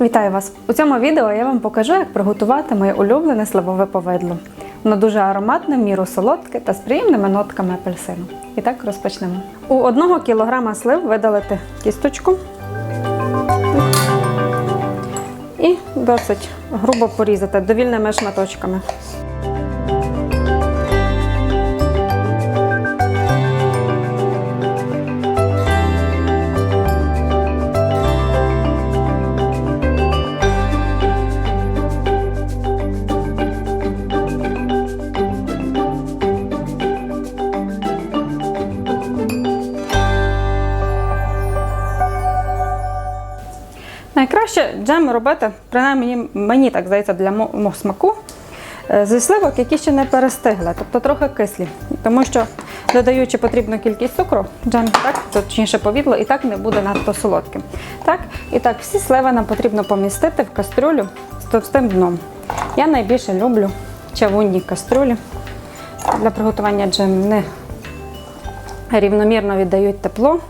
Вітаю вас! У цьому відео я вам покажу, як приготувати моє улюблене сливове повидло. Воно дуже ароматне, міру солодке та з приємними нотками апельсину. І так розпочнемо. У 1 кг слив видалити кісточку і досить грубо порізати довільними шматочками. Джем робити, принаймні мені так здається, для мого смаку, е, зі сливок, які ще не перестигли, тобто трохи кислі. Тому що додаючи потрібну кількість цукру, джем так, точніше повідло, і так не буде надто солодким. Так, і так, всі сливи нам потрібно помістити в кастрюлю з товстим дном. Я найбільше люблю чавунні кастрюлі. Для приготування джем вони рівномірно віддають тепло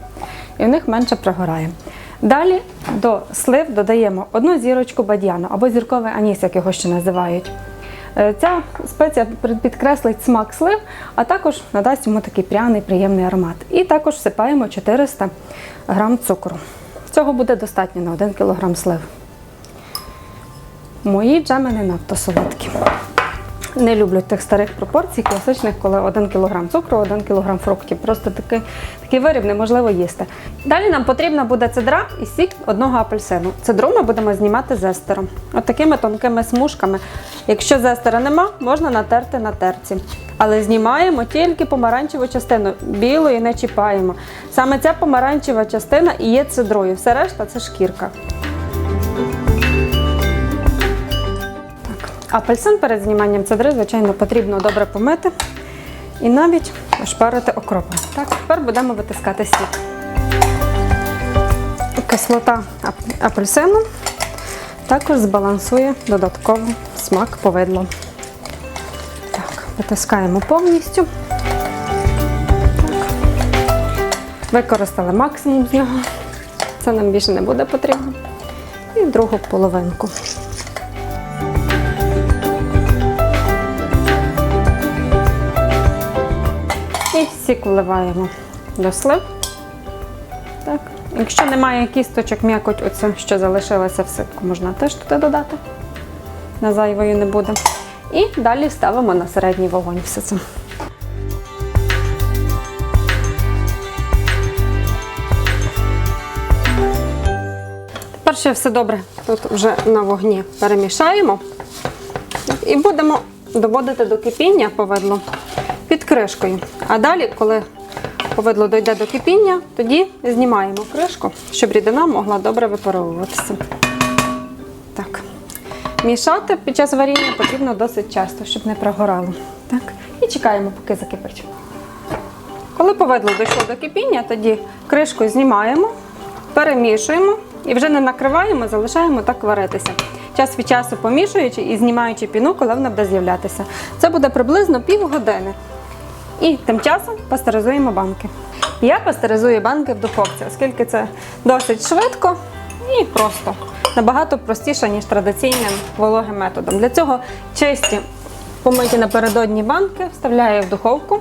і в них менше прогорає. Далі до слив додаємо одну зірочку бадьяну або зірковий аніс, як його ще називають. Е, Ця спеція підкреслить смак слив, а також надасть йому такий пряний, приємний аромат. І також всипаємо 400 г цукру. Цього буде достатньо на 1 кг слив. Мої джеми не надто солодкі. Не люблю тих старих пропорцій, класичних, коли 1 кг цукру, 1 кг фруктів. Просто такий, такий виріб неможливо їсти. Далі нам потрібна буде цедра і сік одного апельсину. Цедру ми будемо знімати зестером. От такими тонкими смужками. Якщо зестера нема, можна натерти на терці. Але знімаємо тільки помаранчеву частину, білої не чіпаємо. Саме ця помаранчева частина і є цедрою, все решта це шкірка. Апельсин перед зніманням цедри, звичайно, потрібно добре помити і навіть ошпарити окропом. Так, тепер будемо витискати сік. Кислота апельсину також збалансує додатково смак повидло. Так, витискаємо повністю. Використали максимум з нього. Це нам більше не буде потрібно. І другу половинку. І сік вливаємо до слив. Так. Якщо немає кісточок, м'якоть, оце, що залишилося в ситку, можна теж туди додати. На зайвої не буде. І далі ставимо на середній вогонь все це. Тепер ще все добре тут вже на вогні перемішаємо. І будемо доводити до кипіння повидло під кришкою. А далі, коли повидло дойде до кипіння, тоді знімаємо кришку, щоб рідина могла добре випаровуватися. Так. Мішати під час варіння потрібно досить часто, щоб не прогорало. Так. І чекаємо, поки закипить. Коли повидло дійшло до кипіння, тоді кришку знімаємо, перемішуємо і вже не накриваємо, залишаємо так варитися. Час від часу помішуючи і знімаючи піну, коли вона буде з'являтися. Це буде приблизно півгодини. І тим часом пастеризуємо банки. Я пастеризую банки в духовці, оскільки це досить швидко і просто набагато простіше, ніж традиційним вологим методом. Для цього чисті помиті напередодні банки вставляю в духовку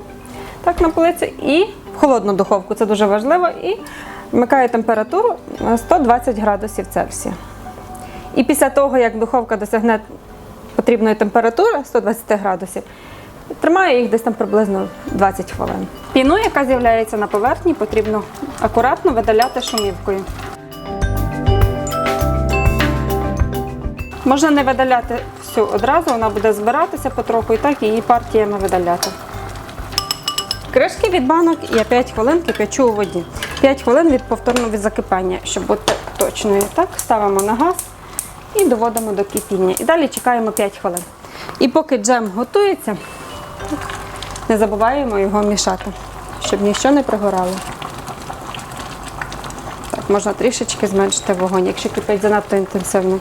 так на полиці і в холодну духовку, це дуже важливо, і вмикаю температуру на 120 градусів Цельсія. І після того, як духовка досягне потрібної температури 120 градусів, тримаю їх десь там приблизно 20 хвилин. Піну, яка з'являється на поверхні, потрібно акуратно видаляти шумівкою. Можна не видаляти всю одразу, вона буде збиратися потроху і так її партіями видаляти. Кришки від банок я 5 хвилин кипячу у воді. 5 хвилин від повторного від закипання, щоб бути точною. Так, ставимо на газ і доводимо до кипіння. І далі чекаємо 5 хвилин. І поки джем готується, не забуваємо його мішати, щоб нічого не пригорало. Так, можна трішечки зменшити вогонь, якщо кипить занадто інтенсивно.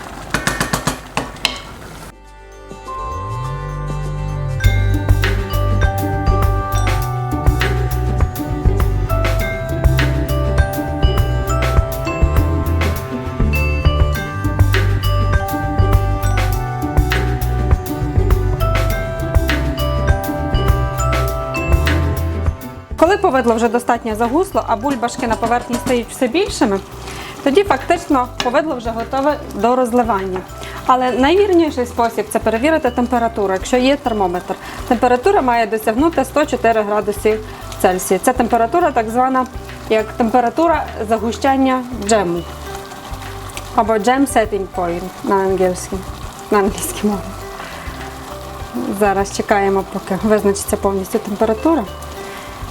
Повидло вже достатньо загусло, а бульбашки на поверхні стають все більшими, тоді фактично повидло вже готове до розливання. Але найвірніший спосіб це перевірити температуру, якщо є термометр. Температура має досягнути 104 градуси Цельсія. Це температура так звана як температура загущання джему. Або jam setting point на англійській, на англійській мові. Зараз чекаємо, поки визначиться повністю температура.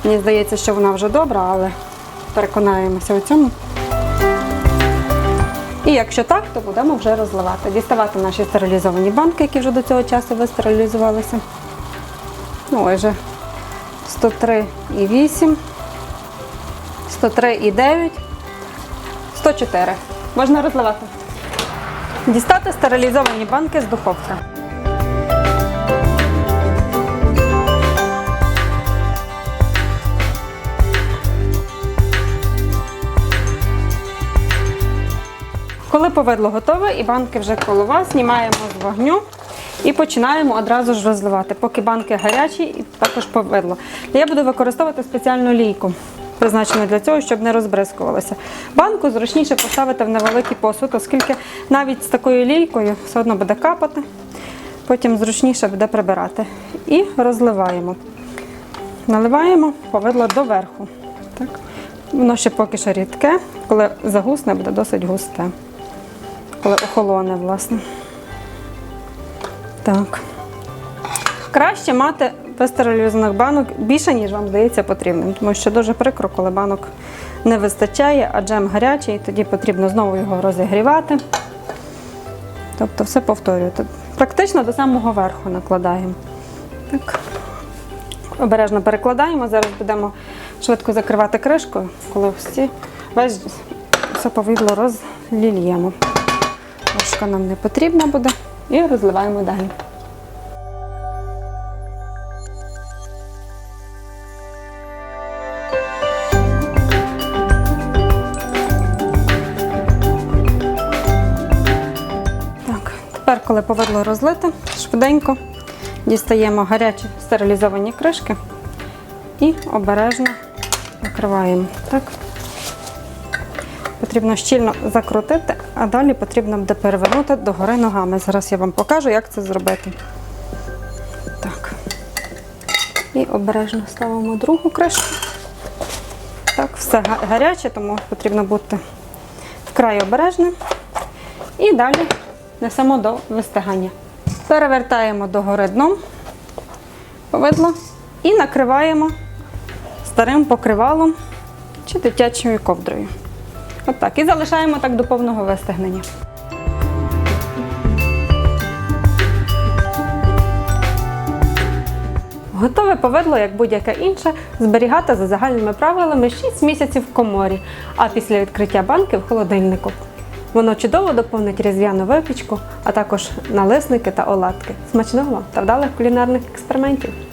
Мені здається, що вона вже добра, але переконаємося у цьому. І якщо так, то будемо вже розливати. Діставати наші стерилізовані банки, які вже до цього часу вистерилізувалися. Ну, ось вже 103,8, 103,9, 104. Можна розливати. Дістати стерилізовані банки з духовки. Повидло готове і банки вже коло вас, знімаємо з вогню і починаємо одразу ж розливати, поки банки гарячі і також повидло. Я буду використовувати спеціальну лійку, призначену для цього, щоб не розбризкувалося. Банку зручніше поставити в невеликий посуд, оскільки навіть з такою лійкою все одно буде капати, потім зручніше буде прибирати. І розливаємо. Наливаємо повидло доверху. Так. Воно ще поки що рідке, коли загусне, буде досить густе коли охолоне, власне. Так. Краще мати вистерилізованих банок більше, ніж вам здається потрібним, тому що дуже прикро, коли банок не вистачає, а джем гарячий, тоді потрібно знову його розігрівати. Тобто все повторюєте. Практично до самого верху накладаємо. Так. Обережно перекладаємо. Зараз будемо швидко закривати кришкою, коли всі весь все повидло розлільємо. Ложка нам не потрібна буде і розливаємо далі. Так, тепер, коли повидло розлите, швиденько дістаємо гарячі стерилізовані кришки і обережно накриваємо. Так. Потрібно щільно закрутити, а далі потрібно буде перевернути догори ногами. Зараз я вам покажу, як це зробити. Так. І обережно ставимо другу кришку. Так, все гаряче, тому потрібно бути вкрай обережним. І далі несемо до вистигання. Перевертаємо догори дном, повидло, і накриваємо старим покривалом чи дитячою ковдрою. От так. І залишаємо так до повного вистигнення. Готове повидло, як будь-яке інше, зберігати за загальними правилами 6 місяців в коморі, а після відкриття банки в холодильнику. Воно чудово доповнить різдвяну випічку, а також налисники та оладки. Смачного та вдалих кулінарних експериментів!